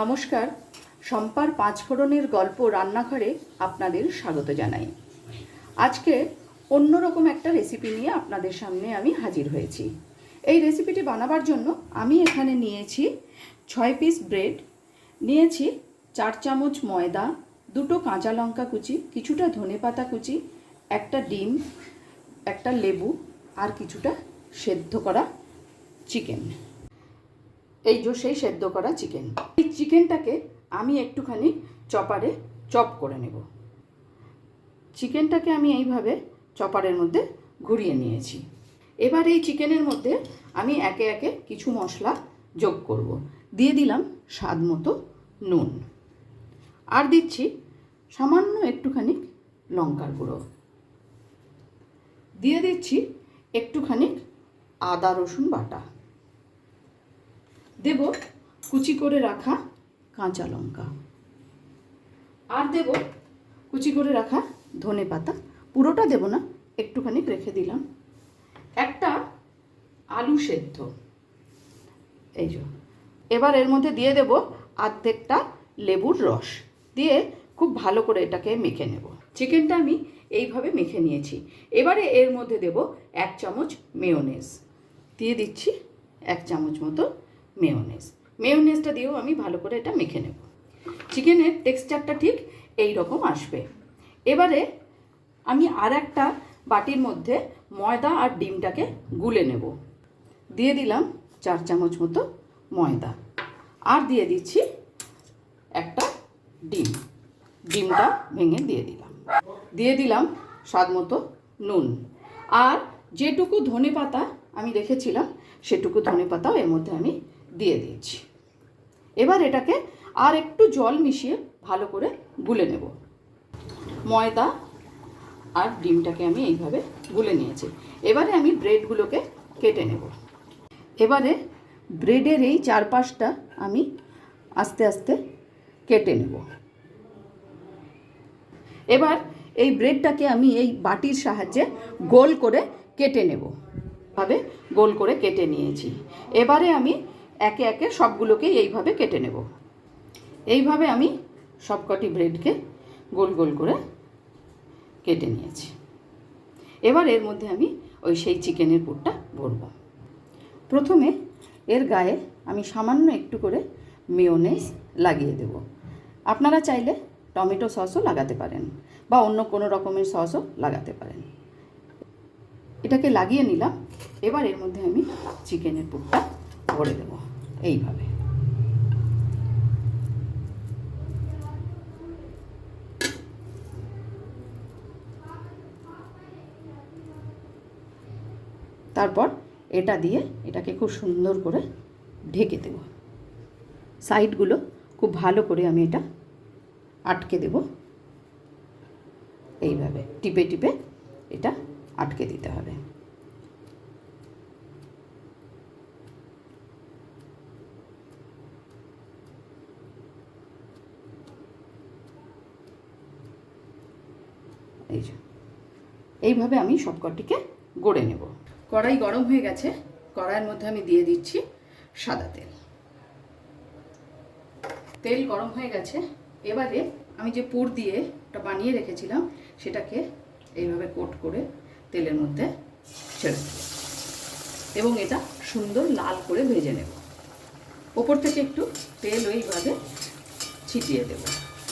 নমস্কার সম্পার পাঁচফোড়নের গল্প রান্নাঘরে আপনাদের স্বাগত জানাই। আজকে অন্যরকম একটা রেসিপি নিয়ে আপনাদের সামনে আমি হাজির হয়েছি। এই রেসিপিটি বানাবার জন্য আমি এখানে নিয়েছি ছয় পিস ব্রেড নিয়েছি চার চামচ ময়দা, দুটো কাঁচা লঙ্কা কুচি, কিছুটা ধনেপাতা কুচি, একটা ডিম, একটা লেবু আর কিছুটা সেদ্ধ করা চিকেন। এই সেই সেদ্ধ করা চিকেন এই চিকেনটাকে আমি একটুখানি চপারে চপ করে নেব। চিকেনটাকে আমি এইভাবে চপারের মধ্যে ঘুরিয়ে নিয়েছি। এবার এই চিকেনের মধ্যে আমি একে একে কিছু মশলা যোগ করব। দিয়ে দিলাম স্বাদ মতো নুন। আর দিচ্ছি সামান্য একটুখানি লঙ্কার গুঁড়ো। দিয়ে দিচ্ছি একটুখানি আদা রসুন বাটা। দেব কুচি করে রাখা কাঁচা লঙ্কা। আর দেব কুচি করে রাখা ধনে পাতা। পুরোটা দেব না, একটুখানি রেখে দিলাম। একটা আলু সেদ্ধ। এই যে, এবার এর মধ্যে দিয়ে দেব আর্ধেকটা লেবুর রস। দিয়ে খুব ভালো করে এটাকে মেখে নেব। চিকেনটা আমি এইভাবে মেখে নিয়েছি। এবারে এর মধ্যে দেব এক চামচ মেয়োনেজ দিয়ে দিচ্ছি এক চামচ মতো মেয়োনেজ মেয়োনেজটা দিয়েও আমি ভালো করে এটা মেখে নেব। চিকেনের টেক্সচারটা ঠিক এই রকম আসবে। এবারে আমি আর একটা বাটির মধ্যে ময়দা আর ডিমটাকে গুলে নেব। দিয়ে দিলাম চার চামচ মতো ময়দা। আর দিয়ে দিচ্ছি একটা ডিম। ডিমটা ভেঙে দিয়ে দিলাম। দিয়ে দিলাম স্বাদ মতো নুন। আর যেটুকু ধনে পাতা আমি রেখেছিলাম, সেটুকু ধনে পাতাও এর মধ্যে আমি দিয়ে দিয়েছি। এবার এটাকে আর একটু জল মিশিয়ে ভালো করে গুলে নেব। ময়দা আর ডিমটাকে আমি এইভাবে গুলে নিয়েছি। এবারে আমি ব্রেডগুলোকে কেটে নেব। এবারে ব্রেডের এই চারপাশটা আমি আস্তে আস্তে কেটে নেব। এবার এই ব্রেডটাকে আমি এই বাটির সাহায্যে গোল করে কেটে নেব। ভাবে গোল করে কেটে নিয়েছি। এবারে আমি একে একে সবগুলোকে এইভাবে কেটে নেব। এইভাবে আমি সবকটি ব্রেডকে গোল গোল করে কেটে নিয়েছি। এবার এর মধ্যে আমি ওই সেই চিকেনের পুরটা ভরব। প্রথমে এর গায়ে আমি সামান্য একটু করে মেয়োনেজ লাগিয়ে দেব। আপনারা চাইলে টমেটো সসও লাগাতে পারেন বা অন্য কোনো রকমের সসও লাগাতে পারেন। এটাকে লাগিয়ে নিলাম। এবার এর মধ্যে আমি চিকেনের পুরটা ভরে দেব। এইভাবে। তারপর এটা দিয়ে এটাকে খুব সুন্দর করে ঢেকে দেব। সাইডগুলো খুব ভালো করে আমি এটা আটকে দেব। এইভাবে টিপে টিপে এটা আটকে দিতে হবে। এই যে। এইভাবে আমি সবকটিকে গড়ে নেব। কড়াই গরম হয়ে গেছে। কড়াইয়ের মধ্যে আমি দিয়ে দিচ্ছি সাদা তেল। তেল গরম হয়ে গেছে। এবারে আমি যে পুর দিয়ে ওটা বানিয়ে রেখেছিলাম, সেটাকে এইভাবে কোট করে তেলের মধ্যে ছেড়ে দেব। এবং এটা সুন্দর লাল করে ভেজে নেব। ওপর থেকে একটু তেল ওইভাবে ছিটিয়ে দেব।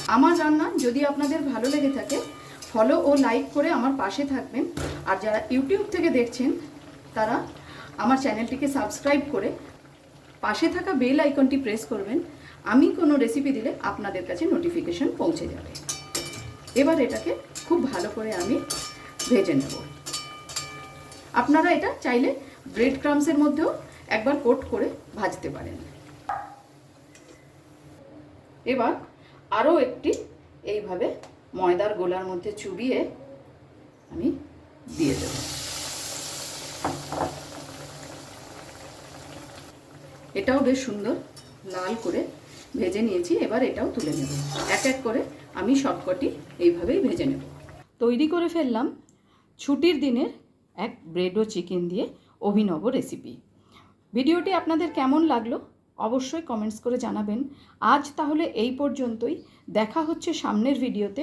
আমার রান্না যদি আপনাদের ভালো লেগে থাকে ফলো ও লাইক করে আমার পাশে থাকবেন। আর যারা ইউটিউব থেকে দেখছেন, তারা আমার চ্যানেলটিকে সাবস্ক্রাইব করে পাশে থাকা বেল আইকনটি প্রেস করবেন। আমি কোনো রেসিপি দিলে আপনাদের কাছে নোটিফিকেশন পৌঁছে যাবে। এবার এটাকে খুব ভালো করে আমি ভেজে নেব। আপনারা এটা চাইলে ব্রেড ক্রামসের মধ্যেও একবার কোট করে ভাজতে পারেন। এবার আরও একটি এইভাবে ময়দার গোলার মধ্যে চুবিয়ে আমি দিয়ে দেব। এটাও বেশ সুন্দর, লাল করে ভেজে নিয়েছি, এবার এটাও তুলে নেব। এক এক করে আমি সবকটি এইভাবেই ভেজে নেব। তৈরি করে ফেললাম ছুটির দিনের এক ব্রেড ও চিকেন দিয়ে অভিনব রেসিপি। ভিডিওটি আপনাদের কেমন লাগল অবশ্যই কমেন্টস করে জানাবেন। আজ তাহলে এই পর্যন্তই। দেখা হচ্ছে সামনের ভিডিওতে।